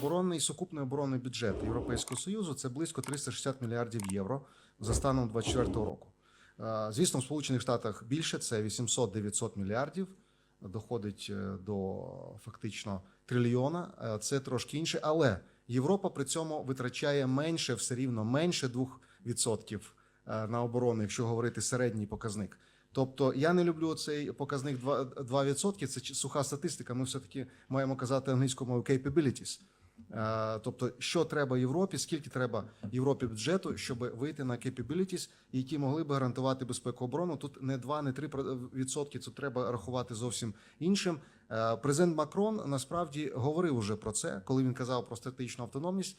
Оборонний сукупний оборонний бюджет Європейського союзу це близько 360 мільярдів євро за станом 2024 року. Е, Звісно, в Сполучених Штатах більше це 800-900 мільярдів. Доходить е, до фактично трильйона. Е, Це трошки інше, але Європа при цьому витрачає менше, все рівно менше 2% е, на оборону, якщо говорити середній показник. Тобто я не люблю цей показник 2%, 2%, Це суха статистика. Ми все таки маємо казати англійською мовою capabilities. Е, Тобто, що треба Європі, скільки треба Європі бюджету, щоб вийти на capabilities, які могли б гарантувати безпеку оборону. Тут не 2, не 3 відсотки. Це треба рахувати зовсім іншим. Е, Президент Макрон насправді говорив уже про це, коли він казав про стратегічну автономність.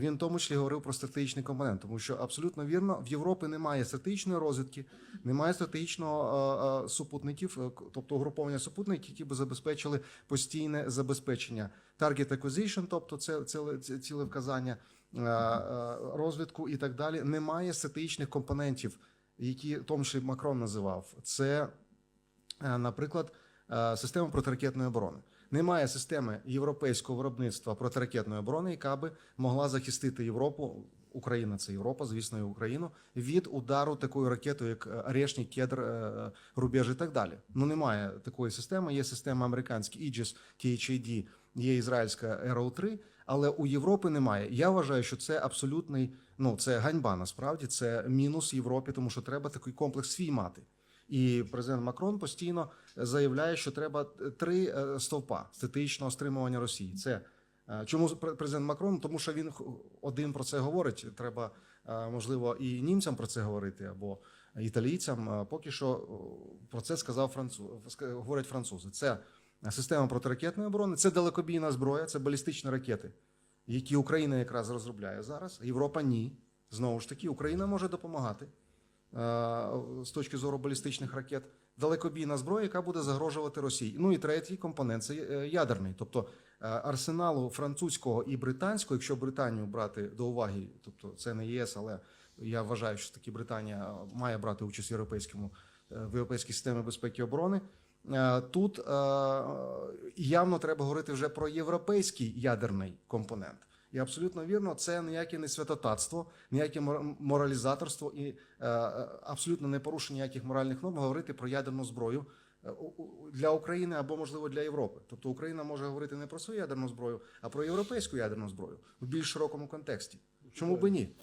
Він в тому числі говорив про стратегічний компонент, тому що абсолютно вірно, в Європі немає стратегічної розвідки, немає стратегічного е, е, супутників, е, тобто угруповання супутників, які би забезпечили постійне забезпечення target acquisition, тобто це ціле, ціле вказання розвідку і так далі. Немає стратегічних компонентів, які в тому числі Макрон називав. Це, наприклад, система протиракетної оборони. Немає системи європейського виробництва протиракетної оборони, яка би могла захистити Європу. Україна це Європа, звісно, і Україну від удару такою ракетою, як е, Кедр, е, Рубеж і так далі. Ну немає такої системи. Є система американська Aegis, THAD, є ізраїльська Arrow 3, але у Європи немає. Я вважаю, що це абсолютний, ну це ганьба. Насправді це мінус Європі, тому що треба такий комплекс свій мати. І президент Макрон постійно заявляє, що треба три е, стовпа стратегічного стримування Росії. Це е, чому пр- президент Макрон? Тому що він один про це говорить. Треба е, можливо і німцям про це говорити або італійцям. Е, Поки що про це сказав француз, говорять французи. Це система протиракетної оборони, це далекобійна зброя, це балістичні ракети, які Україна якраз розробляє зараз. Європа ні. Знову ж таки, Україна може допомагати е, з точки зору балістичних ракет. Далекобійна зброя, яка буде загрожувати Росії. Ну і третій компонент це е, ядерний. Тобто е, арсеналу французького і британського, якщо Британію брати до уваги, тобто це не ЄС, але я вважаю, що таки Британія має брати участь в європейському е, в європейській системі безпеки і оборони. Е, Тут е, явно треба говорити вже про європейський ядерний компонент. І абсолютно вірно, це ніяке не святотатство, ніяке мор- моралізаторство і е, е, абсолютно не порушення ніяких моральних норм говорити про ядерну зброю е, для України або можливо для Європи. Тобто Україна може говорити не про свою ядерну зброю, а про європейську ядерну зброю в більш широкому контексті. Чому би ні?